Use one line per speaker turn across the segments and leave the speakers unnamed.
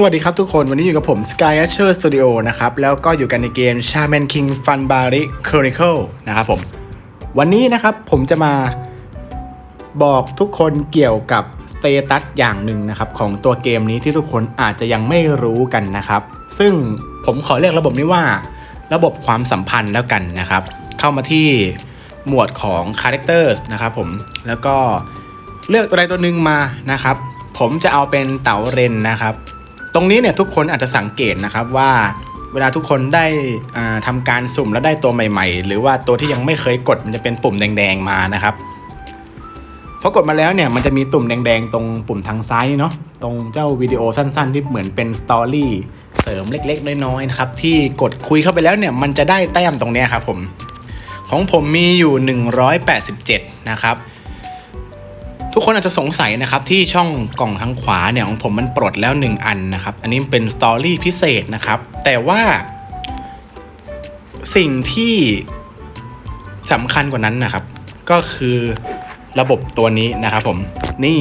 สวัสดีครับทุกคนวันนี้อยู่กับผม Sky Asher Studio นะครับ แล้วก็อยู่กันในเกม Shaman King Fun b a r i Chronicle นะครับผม วันนี้นะครับผมจะมาบอกทุกคนเกี่ยวกับสเตตัสอย่างหนึ่งนะครับ ของตัวเกมนี้ที่ทุกคนอาจจะยังไม่รู้กันนะครับ ซึ่งผมขอเรียกระบบนี้ว่า ระบบความสัมพันธ์แล้วกันนะครับ เข้ามาที่หมวดของ Characters นะครับผมแล้วก็เลือกตัวใดตัวหนึ่งมานะครับ ผมจะเอาเป็นเต๋าเรนนะครับ ตรงนี้เนี่ยทุกคนอาจจะสังเกตนะครับว่าเวลาทุกคนได้ทำาการสุ่มแล้วได้ตัวใหม่ ๆ หรือว่าตัวที่ยังไม่เคยกดมันจะเป็นปุ่มแดงๆมานะครับพอกดมาแล้วเนี่ยมันจะมีตุ่มแดงๆ ตรงปุ่มทางซ้ายเนาะตรงเจ้าวิดีโอสั้นๆ ที่เหมือนเป็นสตอรี่เสริมเล็กๆ น้อยๆนะครับที่กดคุยเข้าไปแล้วเนี่ยมันจะได้แต้มตรงนี้ครับผม ของผมมีอยู่ 187 นะครับ ทุกคนอาจจะสงสัยนะครับที่ช่องกล่องทางขวาเนี่ยของผมมันปลดแล้ว 1 อันนะครับ อันนี้เป็นสตอรี่พิเศษนะครับ แต่ว่าสิ่งที่สำคัญกว่านั้นนะครับ ก็คือระบบตัวนี้นะครับผมนี่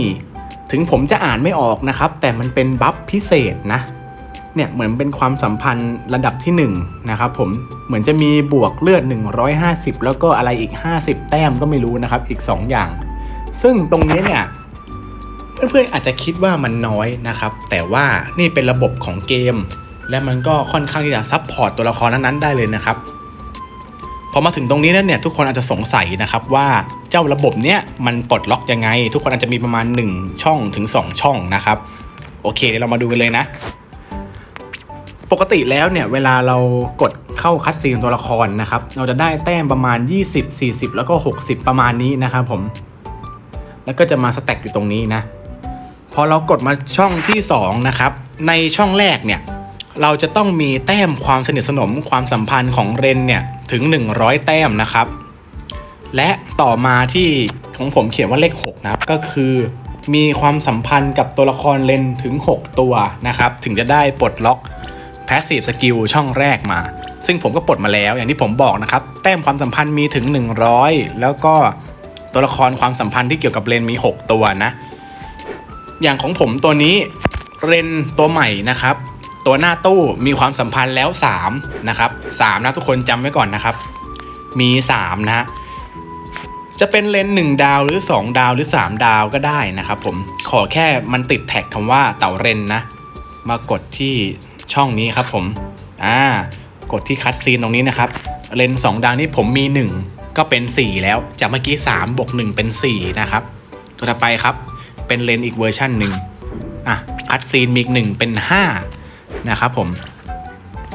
ถึงผมจะอ่านไม่ออกนะครับ แต่มันเป็นบัฟพิเศษนะเนี่ยเหมือนเป็นความสัมพันธ์ระดับที่1นะครับผมเหมือนจะมีบวกเลือด 150 แล้วก็อะไรอีก 50 แต้มก็ไม่รู้นะครับ อีก 2 อย่าง ซึ่งตรงนี้เนี่ยเพื่อนๆอาจจะคิดว่ามันน้อยนะครับ แต่ว่านี่เป็นระบบของเกม และมันก็ค่อนข้างที่จะซับพอร์ตตัวละครนั้นๆได้เลยนะครับพอมาถึงตรงนี้แล้วเนี่ยทุกคนอาจจะสงสัยนะครับว่าเจ้าระบบเนี้ยมันปลดล็อกยังไง ทุกคนอาจจะมีประมาณ 1 ช่องถึง 2 ช่องนะครับ โอเคเดี๋ยวเรามาดูกันเลยนะ ปกติแล้วเนี่ยเวลาเรากดเข้าคัดซีนตัวละครนะครับ เราจะได้แต้มประมาณ 20 40 แล้วก็ 60 ประมาณนี้นะครับผม แล้วก็จะมาสแต็กอยู่ตรงนี้นะ พอเรากดมาช่องที่ 2 นะครับ ในช่องแรกเนี่ย เราจะต้องมีแต้มความสนิทสนมความสัมพันธ์ของเรนเนี่ย ถึง 100 แต้มนะครับ และต่อมาที่ของผมเขียนว่าเลข 6 นะครับ ก็คือมีความสัมพันธ์กับตัวละครเรนถึง 6 ตัวนะครับ ถึงจะได้ปลดล็อก Passive Skill ช่องแรกมา ซึ่งผมก็ปลดมาแล้วอย่างที่ผมบอกนะครับ แต้มความสัมพันธ์มีถึง 100 แล้วก็ ตัวละครความสัมพันธ์ที่เกี่ยวกับเรนมี 6 ตัวนะ อย่างของผมตัวนี้เรนตัวใหม่นะครับ ตัวหน้าตู้มีความสัมพันธ์แล้ว 3 นะครับ3นะทุกคนจำไว้ก่อนนะครับ มี 3 นะฮะจะเป็นเลนส์1ดาวหรือ 2 ดาวหรือ 3 ดาวก็ได้นะครับผมขอแค่มันติดแท็กคำว่าเต่าเรนนะ มากดที่ช่องนี้ครับผมอ่ากดที่คัดซีนตรงนี้นะครับ เลนส์2ดาวนี่ผมมี 1 ก็เป็น 4 แล้ว จากเมื่อกี้3บวก1เป็น 4 นะครับ ตัวต่อไปครับ เป็นเลนอีกเวอร์ชันหนึ่งอะคัดซีนมีอีกหนึ่งเป็น 5 นะครับผม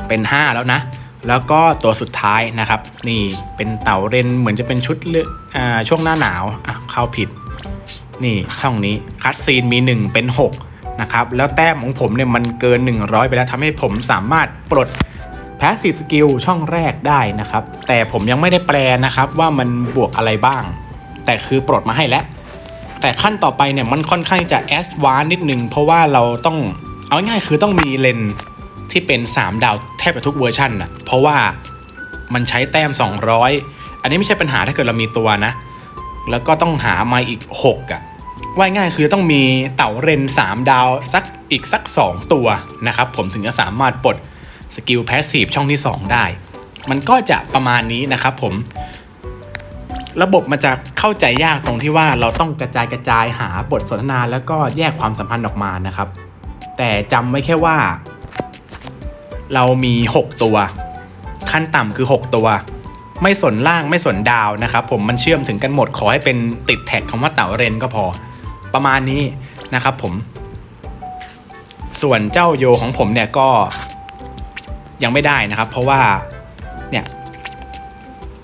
เป็น 5 แล้วนะ แล้วก็ตัวสุดท้ายนะครับ นี่เป็นเต่าเรนเหมือนจะเป็นชุดเลือกอ่าช่วงหน้าหนาวอะเข้าผิด นี่ช่องนี้คัดซีนมี 1 เป็น 6 นะครับ แล้วแต้มของผมเนี่ยมันเกิน 100 ไปแล้วทำให้ผมสามารถปลด Passive Skill ช่องแรกได้นะครับ แต่ผมยังไม่ได้แปลนะครับว่ามันบวกอะไรบ้าง แต่คือปลดมาให้แล้ว แต่ขั้นต่อไปเนี่ยมันค่อนข้างจะแอดวานนิดนึง เพราะว่าเราต้องเอาง่ายคือต้องมีเลนที่เป็น 3 ดาวแทบจะทุกเวอร์ชันอะเพราะว่ามันใช้แต้ม 200 อันนี้ไม่ใช่ปัญหาถ้าเกิดเรามีตัวนะ แล้วก็ต้องหามาอีก 6อะว่าง่ายคือต้องมีเต่าเรน 3 ดาวสักอีกสัก 2 ตัวนะครับผมถึงจะสามารถปลด สกิลแพสซีฟช่องที่ 2 ได้ มันก็จะประมาณนี้นะครับผม ระบบมันจะเข้าใจยากตรงที่ว่าเราต้องกระจายกระจายหาบทสนทนาแล้วก็แยกความสัมพันธ์ออกมานะครับ แต่จำไว้แค่ว่า เรามี 6 ตัว ขั้นต่ำคือ 6 ตัว ไม่สนล่างไม่สนดาวนะครับผมมันเชื่อมถึงกันหมดขอให้เป็นติดแท็กคำว่าเต่าเรนก็พอ ประมาณนี้นะครับผมส่วนเจ้าโยของผมเนี่ยก็ ยังไม่ได้นะครับ เพราะว่าเนี่ย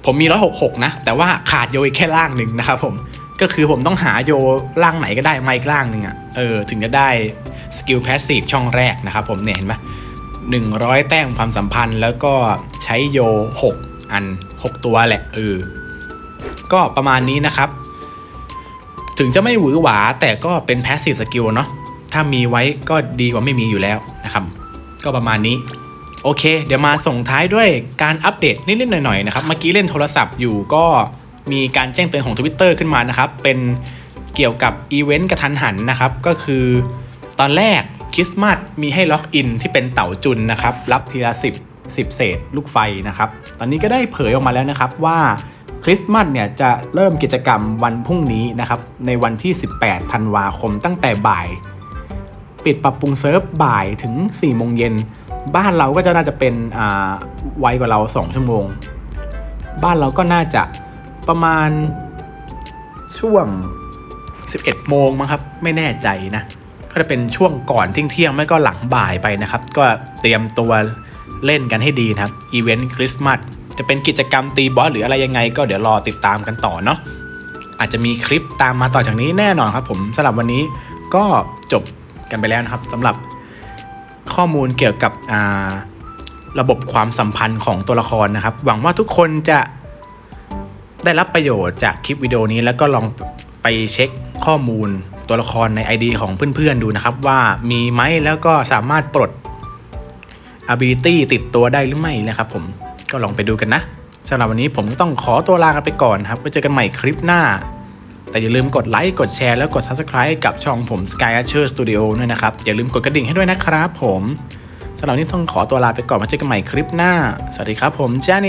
ผมมี 166 นะ แต่ว่าขาดโยอีกแค่ล่างหนึ่งนะครับผมก็คือผมต้องหาโยล่างไหนก็ได้มาอีกล่างหนึ่งอะ่ะเออถึงจะได้สกิลแพสซีฟช่องแรกนะครับผมเนี่ยเห็นไหมหนึ่งร้อยแต้มความสัมพันธ์แล้วก็ใช้โย 6 อัน 6 ตัวแหละเออก็ประมาณนี้นะครับ ถึงจะไม่หวือหวาแต่ก็เป็นแพสซีฟสกิลเนาะถ้ามีไว้ก็ดีกว่าไม่มีอยู่แล้วนะครับ ก็ประมาณนี้ โอเค เดี๋ยวมาส่งท้ายด้วยการอัปเดตนิดๆหน่อยๆนะครับ เมื่อกี้เล่นโทรศัพท์อยู่ก็มีการแจ้งเตือนของ Twitter ขึ้นมานะครับ เป็นเกี่ยวกับอีเวนต์กระทันหันนะครับ ก็คือตอนแรกคริสต์มาสมีให้ล็อกอินที่เป็นเต่าจุนนะครับ รับทีละ 10 10 เศษลูกไฟนะครับ ตอนนี้ก็ได้เผยออกมาแล้วนะครับว่าคริสต์มาสเนี่ยจะเริ่มกิจกรรมวันพรุ่งนี้นะครับในวันที่ 18 ธันวาคมตั้งแต่บ่าย ปิดปรับปรุงเซิร์ฟบ่ายถึง 4 โมงเย็น บ้านเราก็จะน่าจะเป็นอ่าไวกว่าเรา 2 ชั่วโมง บ้านเราก็น่าจะประมาณช่วง 11 โมงมั้งครับ ไม่แน่ใจนะ ก็จะเป็นช่วงก่อนเที่ยงไม่ก็หลังบ่ายไปนะครับ ก็เตรียมตัวเล่นกันให้ดีนะครับอีเวนต์คริสต์มาสจะเป็นกิจกรรมตีบอสหรืออะไรยังไง ก็เดี๋ยวรอติดตามกันต่อเนาะอาจจะมีคลิปตามมาต่อจากนี้แน่นอนครับผมสำหรับวันนี้ก็จบกันไปแล้วนะครับสำหรับ ข้อมูลเกี่ยวกับระบบความสัมพันธ์ของตัวละครนะครับ หวังว่าทุกคนจะได้รับประโยชน์จากคลิปวิดีโอนี้แล้วก็ลองไปเช็คข้อมูลตัวละครใน ID ของเพื่อนๆดูนะครับ ว่ามีไหมแล้วก็สามารถปลด ability ติดตัวได้หรือไม่นะครับผมก็ลองไปดูกันนะสำหรับวันนี้ผมก็ต้องขอตัวลากันไปก่อนครับไว้เจอกันใหม่คลิปหน้า แต่อย่าลืมกดไลค์กดแชร์แล้วกด Subscribe กับช่องผม Sky Archer Studio ด้วยนะครับ อย่าลืมกดกระดิ่งให้ด้วยนะครับผมสำหรับนนี้ต้องขอตัวลาไปก่อนมาเจอกันใหม่คลิปหน้า สวัสดีครับผมจ้าเน